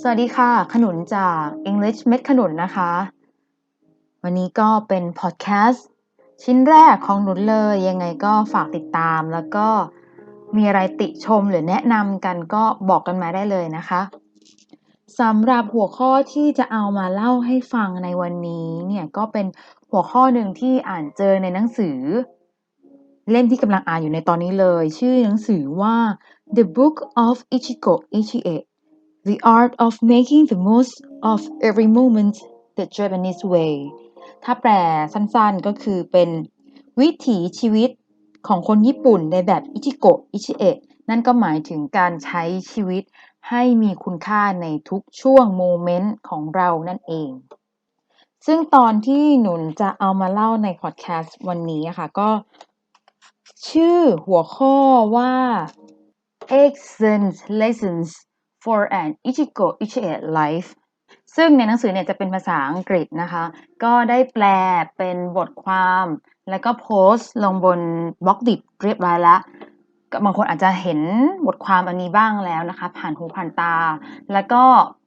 สวัสดีค่ะ ขนุนจาก English เม็ดขนุนนะคะ วันนี้ก็เป็นพอดแคสต์ชิ้นแรกของหนุนเลย ยังไงก็ฝากติดตาม แล้วก็มีอะไรติชมหรือแนะนำกันก็บอกกันมาได้เลยนะคะสำหรับหัวข้อที่จะเอามาเล่าให้ฟังในวันนี้เนี่ยก็เป็นหัวข้อหนึ่งที่อ่านเจอในหนังสือ เล่มที่กำลังอ่านอยู่ในตอนนี้เลย ชื่อหนังสือว่า The Book of Ichigo Ichie The Art of Making the Most of Every Moment the Japanese Way ถ้าแปลสั้นๆก็คือเป็นวิถีชีวิตของคนญี่ปุ่นในแบบอิชิโกะอิชิเอะนั่นก็หมายถึงการใช้ชีวิตให้มีคุณค่าในทุกช่วงโมเมนต์ของเรานั่นเอง ซึ่งตอนที่หนุนจะเอามาเล่าในพอดแคสต์วันนี้ค่ะก็ ชื่อหัวข้อว่า Excellent Lessons for an Ichigo Ichie Life ซึ่งในหนังสือเนี่ยจะเป็นภาษาอังกฤษนะคะ ก็ได้แปลเป็นบทความ แล้วก็โพสต์ลงบนบล็อกดิบเรียบร้อยแล้วบางคนอาจจะเห็นบทความอันนี้บ้างแล้วนะคะ ผ่านหูผ่านตา แล้วก็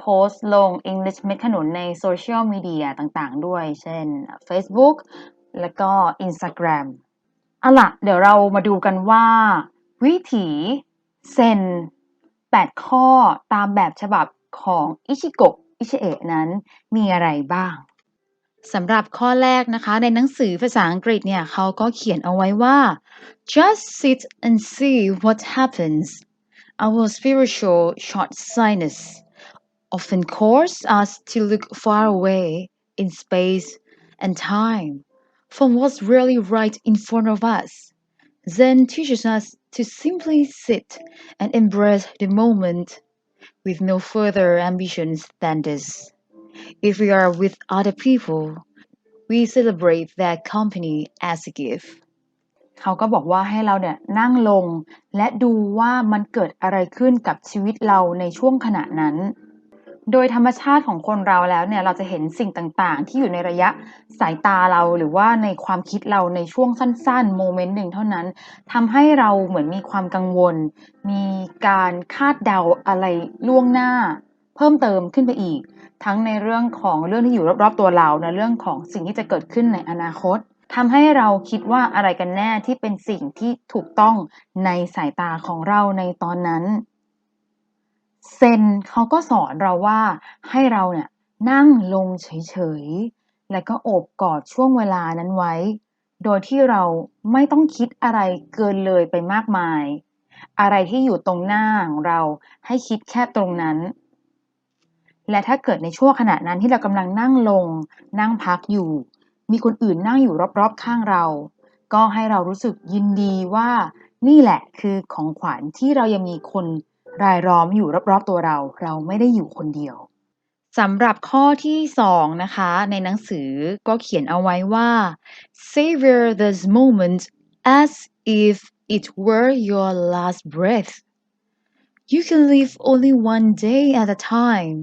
โพสต์ลง English เม็ดขนุนในโซเชียลมีเดียต่างๆ ด้วย เช่น Facebook แล้วก็ Instagram เอาละเดี๋ยวเรามาดูกันว่า วิถีเซน 8 ข้อตามแบบฉบับของอิชิโกะอิชิเอะนั้นมีอะไรบ้างสำหรับข้อแรกนะคะ ในหนังสือภาษาอังกฤษเนี่ยเขาก็เขียนเอาไว้ว่า just sit and see what happens our spiritual short-sightedness often cause us to look far away in space and time from what's really right in front of us. Zen teaches us to simply sit and embrace the moment with no further ambitions than this. If we are with other people, we celebrate their company as a gift. เขาก็บอกว่าให้เราเนี่ยนั่งลงและดูว่ามันเกิดอะไรขึ้นกับชีวิตเราในช่วงขณะนั้น โดยธรรมชาติของคนเราแล้วเนี่ยเราจะเห็นสิ่งต่างๆ ที่อยู่ในระยะสายตาเราหรือว่าในความคิดเราในช่วงสั้นๆ โมเมนต์หนึ่งเท่านั้นทำให้เราเหมือนมีความกังวล มีการคาดเดาอะไรล่วงหน้า เพิ่มเติมขึ้นไปอีก ทั้งในเรื่องของเรื่องที่อยู่รอบๆตัวเราในเรื่องของสิ่งที่จะเกิดขึ้นในอนาคตทำให้เราคิดว่าอะไรกันแน่ที่เป็นสิ่งที่ถูกต้องในสายตาของเราในตอนนั้น เซนเขาก็สอนเราว่าให้เราเนี่ยนั่งลงเฉยๆ และก็โอบกอดช่วงเวลานั้นไว้ โดยที่เราไม่ต้องคิดอะไรเกินเลยไปมากมาย อะไรที่อยู่ตรงหน้าของเราให้คิดแค่ตรงนั้น และถ้าเกิดในช่วงขณะนั้นที่เรากำลังนั่งลง นั่งพักอยู่ มีคนอื่นนั่งอยู่รอบๆข้างเรา ก็ให้เรารู้สึกยินดีว่านี่แหละคือของขวัญที่เรายังมีคน รายล้อมอยู่รอบๆตัวเรา เราไม่ได้อยู่คนเดียวสำหรับข้อที่สองนะคะ ในหนังสือก็เขียนเอาไว้ว่า savor this moment as if it were your last breath you can live only one day at a time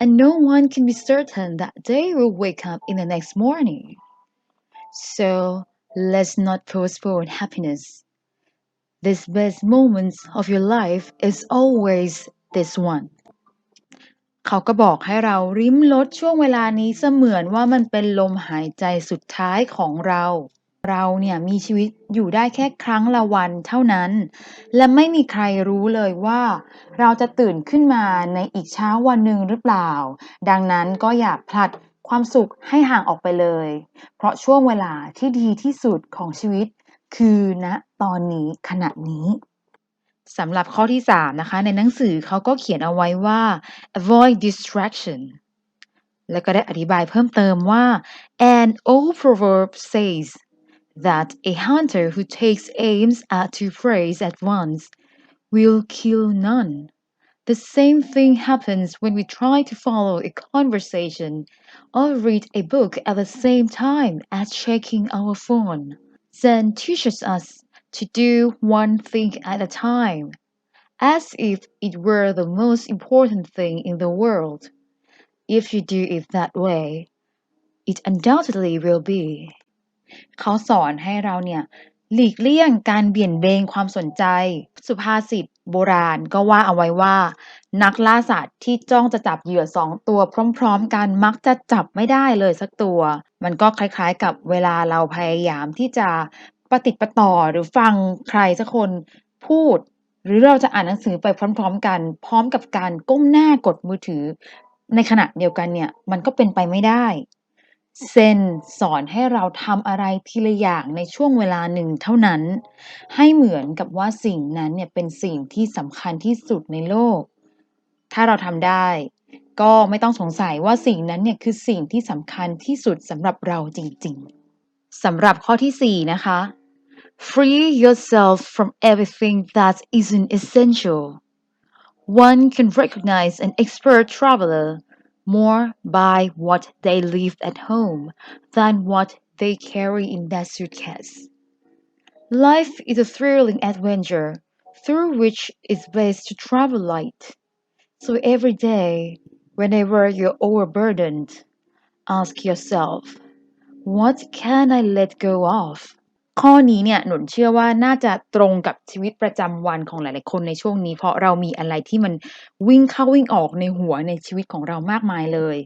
and no one can be certain that they will wake up in the next morning so let's not postpone happiness this best moments of your life is always this one เขาก็บอกให้เราริมรสช่วงเวลานี้เสมือนว่ามันเป็นลมหายใจสุดท้ายของเรา เราเนี่ยมีชีวิตอยู่ได้แค่ครั้งละวันเท่านั้น และไม่มีใครรู้เลยว่า เราจะตื่นขึ้นมาในอีกเช้าวันหนึ่งหรือเปล่า ดังนั้นก็อย่าผลัดความสุขให้ห่างออกไปเลย เพราะช่วงเวลาที่ดีที่สุดของชีวิต คือณตอนนี้ขณะนี้สำหรับข้อที่ 3 นะคะ ในหนังสือเขาก็เขียนเอาไว้ว่า avoid distraction แล้วก็ได้อธิบายเพิ่มเติมว่า an old proverb says that a hunter who takes aims at two prey at once will kill none. The same thing happens when we try to follow a conversation or read a book at the same time as checking our phone. Zen teaches us to do one thing at a time, as if it were the most important thing in the world. If you do it that way, it undoubtedly will be. เขาสอนให้เราเนี่ย หลีกเลี่ยงการเบี่ยนเบนความสนใจ สุภาษิตโบราณก็ว่าเอาไว้ว่า นักล่าสัตว์ที่จ้องจะจับเหยื่อสองตัวพร้อมๆ กันมักจะจับไม่ได้เลยสักตัว มันก็คล้ายๆ กับเวลาเราพยายามที่จะประติดประต่อหรือฟังใครสักคนพูด หรือเราจะอ่านหนังสือไปพร้อม ๆ กัน พร้อมกับการก้มหน้ากดมือถือ ในขณะเดียวกันเนี่ยมันก็เป็นไปไม่ได้ เซนสอนให้เราทำอะไรทีละอย่างในช่วงเวลาหนึ่งเท่านั้น ให้เหมือนกับว่าสิ่งนั้นเนี่ยเป็นสิ่งที่สำคัญที่สุดในโลก ถ้าเราทำได้ ก็ไม่ต้องสงสัยว่าสิ่งนั้นเนี่ยคือสิ่งที่สำคัญที่สุดสำหรับเราจริงๆสำหรับข้อที่ 4 นะคะ free yourself from everything that isn't essential one can recognize an expert traveler more by what they leave at home than what they carry in their suitcase. Life is a thrilling adventure through which it's best to travel light. So every day, whenever you're overburdened, ask yourself, what can I let go of? ข้อนี้เนี่ยหนุนเชื่อว่าน่าจะตรงกับชีวิตประจำวันของหลาย ๆ คนในช่วงนี้ เพราะเรามีอะไรที่มันวิ่งเข้าวิ่งออกในหัวในชีวิตของเรามากมายเลย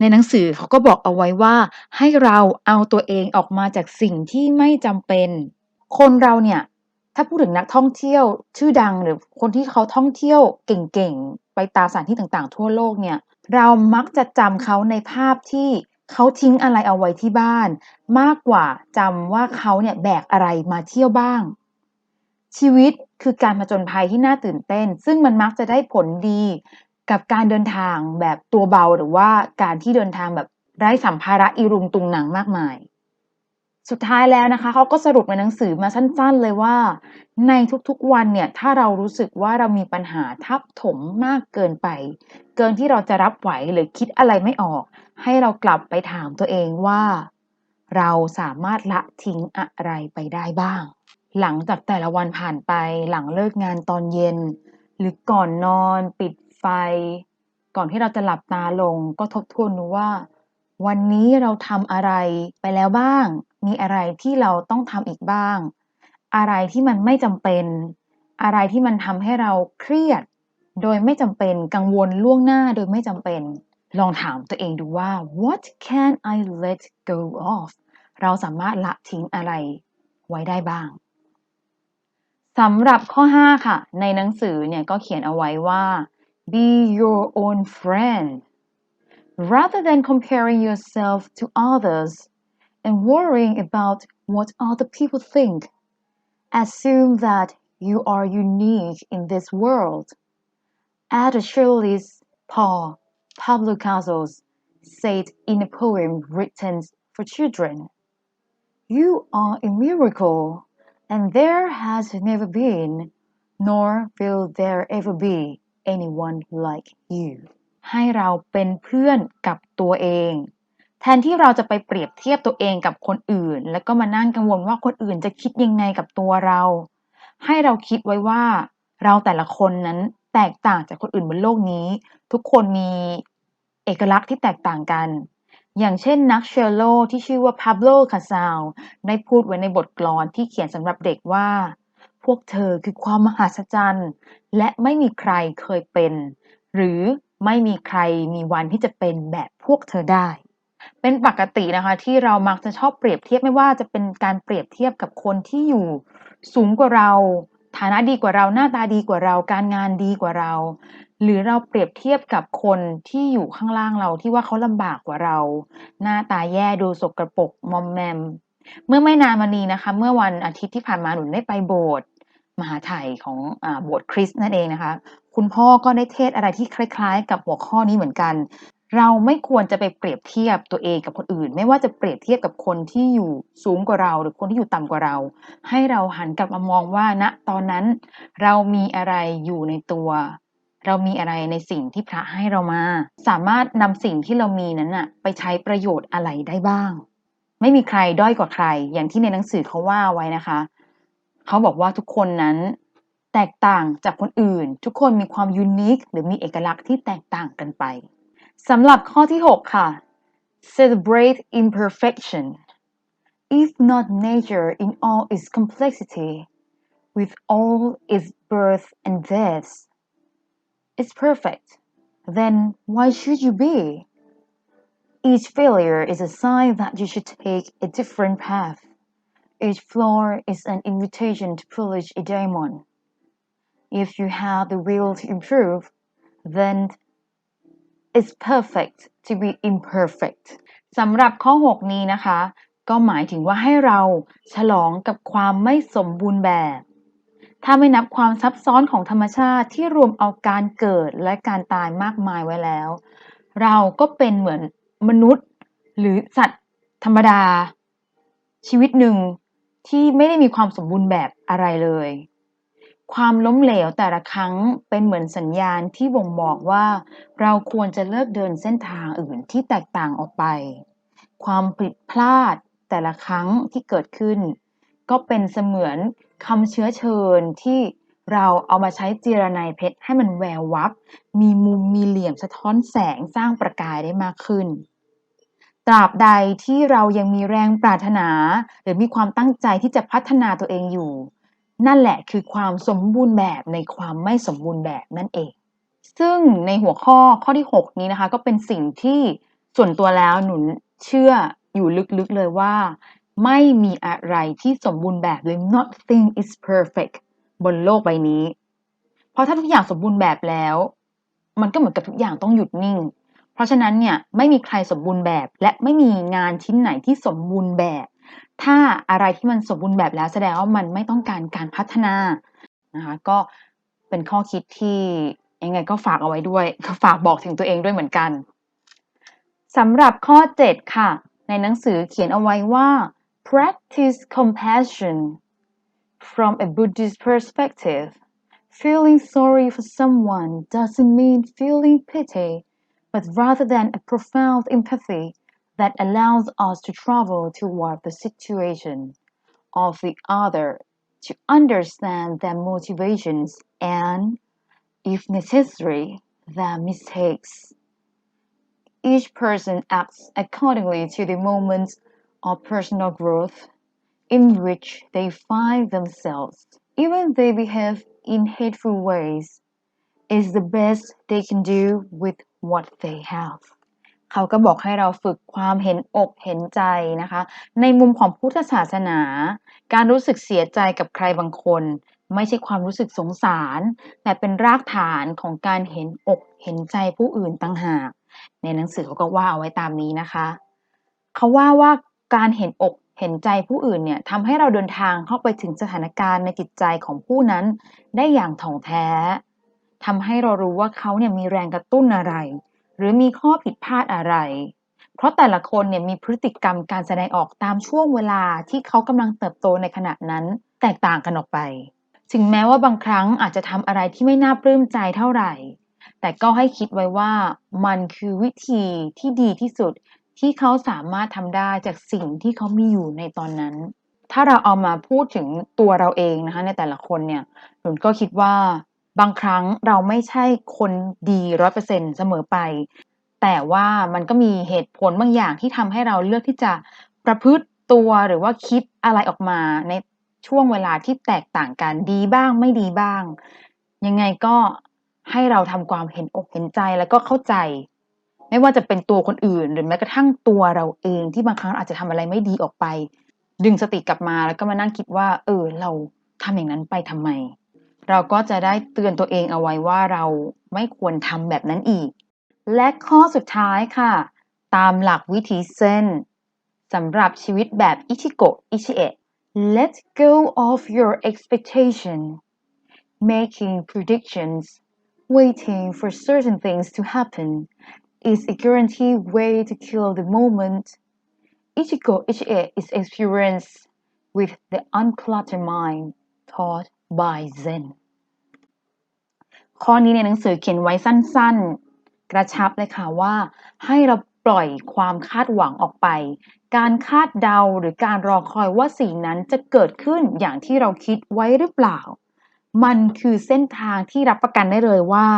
ในหนังสือเขาก็บอกเอาไว้ว่า ให้เราเอาตัวเองออกมาจากสิ่งที่ไม่จำเป็น คนเราเนี่ยถ้าพูดถึงนักท่องเที่ยวชื่อดังหรือคนที่เขาท่องเที่ยวเก่ง ๆ ไปตามสถานที่ต่าง ๆ ทั่วโลกเนี่ย เรามักจะจำเขาในภาพที่ เขาทิ้งอะไรเอาไว้ที่บ้าน มากกว่าจำว่าเขาเนี่ยแบกอะไรมาเที่ยวบ้าง ชีวิตคือการผจญภัยที่น่าตื่นเต้น ซึ่งมันมักจะได้ผลดีกับการเดินทางแบบตัวเบาหรือว่าการที่เดินทางแบบไร้สัมภาระอีรุงตุงหนังมากมาย สุดท้ายแล้วนะคะเขาก็สรุปในหนังสือมาสั้นๆเลยว่า ในทุกๆวันเนี่ยถ้าเรารู้สึกว่าเรามีปัญหาทับถมมากเกินไป เกินที่เราจะรับไหวหรือคิดอะไรไม่ออก ให้เรากลับไปถามตัวเองว่า เราสามารถละทิ้งอะไรไปได้บ้าง หลังจากแต่ละวันผ่านไปหลังเลิกงานตอนเย็น หรือก่อนนอน ปิดไฟ ก่อนที่เราจะหลับตาลง ก็ทบทวนดูว่า วันนี้เราทำอะไรไปแล้วบ้าง มีอะไรที่เราต้องทำอีกบ้าง อะไรที่มันไม่จำเป็น อะไรที่มันทำให้เราเครียด โดยไม่จำเป็นกังวลล่วงหน้าโดยไม่จำเป็น ลองถามตัวเองดูว่า what can I let go of เราสามารถละทิ้งอะไรไว้ได้บ้างสำหรับข้อ 5 ค่ะ ในหนังสือเนี่ยก็เขียนเอาไว้ว่า be your own friend rather than comparing yourself to others and worrying about what other people think assume that you are unique in this world as the cheerleader Paul Pablo Casals said in a poem written for children You are a miracle and there has never been nor will there ever be anyone like you ให้เราเป็นเพื่อนกับตัวเอง แทนที่เราจะไปเปรียบเทียบตัวเองกับคนอื่น แล้วก็มานั่งกังวลว่าคนอื่นจะคิดยังไงกับตัวเรา ให้เราคิดไว้ว่าเราแต่ละคนนั้นแตกต่างจากคนอื่นบนโลกนี้ ทุกคนมีเอกลักษณ์ที่แตกต่างกัน อย่างเช่นนักเชลโลที่ชื่อว่าพาโบโลคาซาวได้พูดไว้ในบทกลอนที่เขียนสำหรับเด็กว่า พวกเธอคือความมหัศจรรย์และไม่มีใครเคยเป็น หรือไม่มีใครมีวันที่จะเป็นแบบพวกเธอได้ เป็นปกตินะคะ ที่เรามักจะชอบเปรียบเทียบไม่ว่าจะเป็นการเปรียบเทียบกับคนที่อยู่สูงกว่าเรา ฐานะดีกว่าเรา หน้าตาดีกว่าเรา การงานดีกว่าเรา หรือเราเปรียบเทียบกับคนที่อยู่ข้างล่างเราที่ว่าเขาลำบากกว่าเรา หน้าตาแย่ดูสกรปรกมอมแมม เมื่อไม่นานมานี้นะคะ เมื่อวันอาทิตย์ที่ผ่านมาหนูได้ไปโบสถ์มหาไถ่ของอโบสถ์คริสต์นั่นเองนะคะ คุณพ่อก็ได้เทศอะไรที่คล้าย ๆ กับหัวข้อนี้เหมือนกัน เราไม่ควรจะไปเปรียบเทียบตัวเองกับคนอื่น ไม่ว่าจะเปรียบเทียบกับคนที่อยู่สูงกว่าเรา หรือคนที่อยู่ต่ำกว่าเรา ให้เราหันกลับมามองว่าณตอนนั้น เรามีอะไรอยู่ในตัว เรามีอะไรในสิ่งที่พระให้เรามา สามารถนำสิ่งที่เรามีนั้นน่ะไปใช้ประโยชน์อะไรได้บ้าง ไม่มีใครด้อยกว่าใคร อย่างที่ในหนังสือเขาว่าไว้นะคะ เขาบอกว่าทุกคนนั้นแตกต่างจากคนอื่น ทุกคนมีความยูนิคหรือมีเอกลักษณ์ที่แตกต่างกันไป สำหรับข้อที่ 6 ค่ะ celebrate imperfection if not nature in all its complexity with all its birth and death is perfect, then why should you be? Each failure is a sign that you should take a different path. Each flaw is an invitation to polish a diamond. If you have the will to improve, then is perfect to be imperfect. สำหรับข้อ 6 นี้นะคะ ก็หมายถึงว่าให้เราฉลองกับความไม่สมบูรณ์แบบ ถ้าไม่นับความซับซ้อนของธรรมชาติที่รวมเอาการเกิดและการตายมากมายไว้แล้ว เราก็เป็นเหมือนมนุษย์หรือสัตว์ธรรมดา ชีวิตหนึ่งที่ไม่ได้มีความสมบูรณ์แบบอะไรเลย ความล้มเหลวแต่ละครั้งเป็นเหมือนสัญญาณที่บ่งบอกว่า เราควรจะเลิกเดินเส้นทางอื่นที่แตกต่างออกไป ความผิดพลาดแต่ละครั้งที่เกิดขึ้น ก็เป็นเสมือนคำเชื้อเชิญที่เราเอามาใช้จีรนายเพชรให้มันแวววับ มีมุมมีเหลี่ยมสะท้อนแสงสร้างประกายได้มากขึ้น ตราบใดที่เรายังมีแรงปรารถนา หรือมีความตั้งใจที่จะพัฒนาตัวเองอยู่ นั่นแหละคือความสมบูรณ์แบบในความไม่สมบูรณ์แบบนั่นเอง ซึ่งในหัวข้อข้อที่ 6 นี้นะคะ ก็เป็นสิ่งที่ส่วนตัวแล้วหนุนเชื่ออยู่ลึกๆเลยว่า ไม่มีอะไรที่สมบูรณ์แบบเลย nothing is perfect บนโลกใบนี้ เพราะถ้าทุกอย่างสมบูรณ์แบบแล้ว มันก็เหมือนกับทุกอย่างต้องหยุดนิ่ง เพราะฉะนั้นเนี่ยไม่มีใครสมบูรณ์แบบ และไม่มีงานชิ้นไหนที่สมบูรณ์แบบ ถ้าอะไรที่มันสมบูรณ์แบบแล้วแสดงว่ามันไม่ต้องการการพัฒนานะคะก็เป็นข้อคิดที่ยังไงก็ฝากเอาไว้ด้วยก็ฝากบอกถึงตัวเองด้วยเหมือนกันสำหรับข้อ 7 ค่ะ ในหนังสือเขียนเอาไว้ว่า practice compassion from a Buddhist perspective feeling sorry for someone doesn't mean feeling pity but rather than a profound empathy that allows us to travel toward the situation of the other to understand their motivations and, if necessary, their mistakes. Each person acts accordingly to the moments of personal growth in which they find themselves. Even if they behave in hateful ways, is the best they can do with what they have. เขาก็บอกให้เราฝึกความเห็นอกเห็นใจนะคะ ในมุมของพุทธศาสนา การรู้สึกเสียใจกับใครบางคน ไม่ใช่ความรู้สึกสงสาร แต่เป็นรากฐานของการเห็นอกเห็นใจผู้อื่นต่างหาก ในหนังสือเขาก็ว่าเอาไว้ตามนี้นะคะ เขาว่าว่าการเห็นอกเห็นใจผู้อื่นเนี่ยทำให้เราเดินทางเข้าไปถึงสถานการณ์ในจิตใจของผู้นั้น ได้อย่างถ่องแท้ทำให้เรารู้ว่าเขาเนี่ยมีแรงกระตุ้นอะไร หรือมีข้อผิดพลาดอะไร เพราะแต่ละคนเนี่ยมีพฤติกรรมการแสดงออกตามช่วงเวลาที่เขากำลังเติบโตในขณะนั้น แตกต่างกันออกไป ถึงแม้ว่าบางครั้งอาจจะทำอะไรที่ไม่น่าปลื้มใจเท่าไหร่ แต่ก็ให้คิดไว้ว่ามันคือวิธีที่ดีที่สุดที่เขาสามารถทำได้จากสิ่งที่เขามีอยู่ในตอนนั้น ถ้าเราเอามาพูดถึงตัวเราเองนะคะในแต่ละคนเนี่ยหนุนก็คิดว่า บางครั้งเราไม่ใช่คนดีร้อยเปอร์เซ็นเสมอไป แต่ว่ามันก็มีเหตุผลบางอย่างที่ทำให้เราเลือกที่จะประพฤติตัวหรือว่าคิดอะไรออกมาในช่วงเวลาที่แตกต่างกันดีบ้างไม่ดีบ้าง ยังไงก็ให้เราทำความเห็นอกเห็นใจแล้วก็เข้าใจ ไม่ว่าจะเป็นตัวคนอื่น หรือแม้กระทั่งตัวเราเองที่บางครั้งอาจจะทำอะไรไม่ดีออกไป ดึงสติกลับมาแล้วก็มานั่งคิดว่า เออ เราทำอย่างนั้นไปทำไม เราก็จะได้เตือนตัวเองเอาไว้ว่าเราไม่ควรทำแบบนั้นอีก และข้อสุดท้ายค่ะ ตามหลักวิธีเส้นสำหรับชีวิตแบบอิชิโกะอิชิเอะ let go of your expectation making predictions waiting for certain things to happen is a guaranteed way to kill the moment. Ichigo Ichie is experienced with the uncluttered mind taught by Zen. ข้อนี้ในหนังสือเขียนไว้สั้นๆ กระชับเลยค่ะว่า ให้เราปล่อยความคาดหวังออกไป การคาดเดาหรือการรอคอยว่าสิ่งนั้นจะเกิดขึ้นอย่างที่เราคิดไว้หรือเปล่า มันคือเส้นทางที่รับประกันได้เลยว่า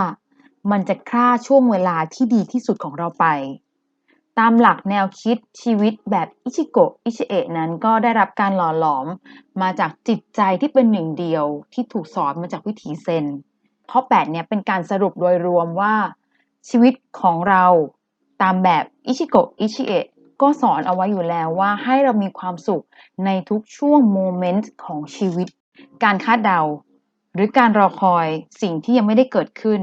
มันจะฆ่าช่วงเวลาที่ดีที่สุดของเราไป ตามหลักแนวคิดชีวิตแบบอิชิโกะอิชิเอะนั้นก็ได้รับการหล่อหลอมมาจากจิตใจที่เป็นหนึ่งเดียวที่ถูกสอนมาจากวิถีเซนข้อ8เนี่ยเป็นการสรุปโดยรวมว่า ชีวิตของเราตามแบบอิชิโกะอิชิเอะก็สอนเอาไว้อยู่แล้วว่าให้เรามีความสุขในทุกช่วงโมเมนต์ของชีวิต การคาดเดา หรือการรอคอยสิ่งที่ยังไม่ได้เกิดขึ้น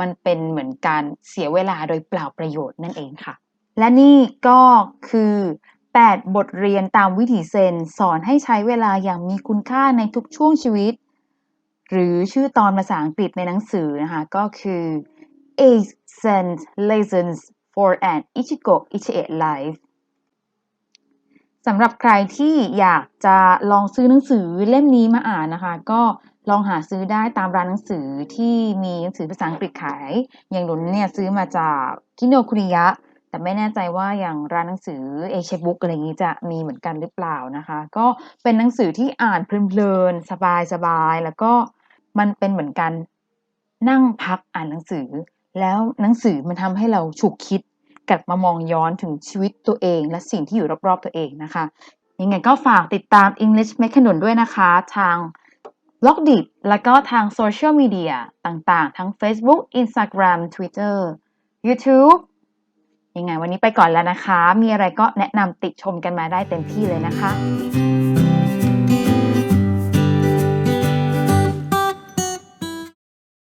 มันเป็นเหมือนการเสียเวลาโดยเปล่าประโยชน์นั่นเองค่ะ และนี่ก็คือ 8 บทเรียนตามวิถีเซน สอนให้ใช้เวลาอย่างมีคุณค่าในทุกช่วงชีวิต หรือชื่อตอนภาษาอังกฤษในหนังสือนะคะ ก็คือ8 Zen Lessons for an Ichigo Ichie Life สำหรับใครที่อยากจะลองซื้อหนังสือเล่มนี้มาอ่านนะคะ ก็ลองหาซื้อได้ตามร้านหนังสือที่มีหนังสือภาษาอังกฤษขาย อย่างหนุนเนี่ยซื้อมาจากคิโนคุริยะ แต่ไม่แน่ใจว่าอย่างร้านหนังสือเอเชีบุ๊กอะไรอย่างนี้จะมีเหมือนกันหรือเปล่านะคะ ก็เป็นหนังสือที่อ่านเพลินๆสบายๆแล้วก็มันเป็นเหมือนกันนั่งพักอ่านหนังสือ แล้วหนังสือมันทำให้เราฉุกคิดกลับมามองย้อนถึงชีวิตตัวเอง และสิ่งที่อยู่รอบๆตัวเองนะคะ ยังไงก็ฝากติดตาม English m e c h a n o n ด้วยนะคะ ทาง b l o g d i t แล้วก็ทางโซเชียลมีเดียต่างๆ ทั้ง Facebook Instagram Twitter YouTube ยังไงวันนี้ไปก่อนแล้วนะคะ มีอะไรก็แนะนำติชมกันมาได้เต็มที่เลยนะคะ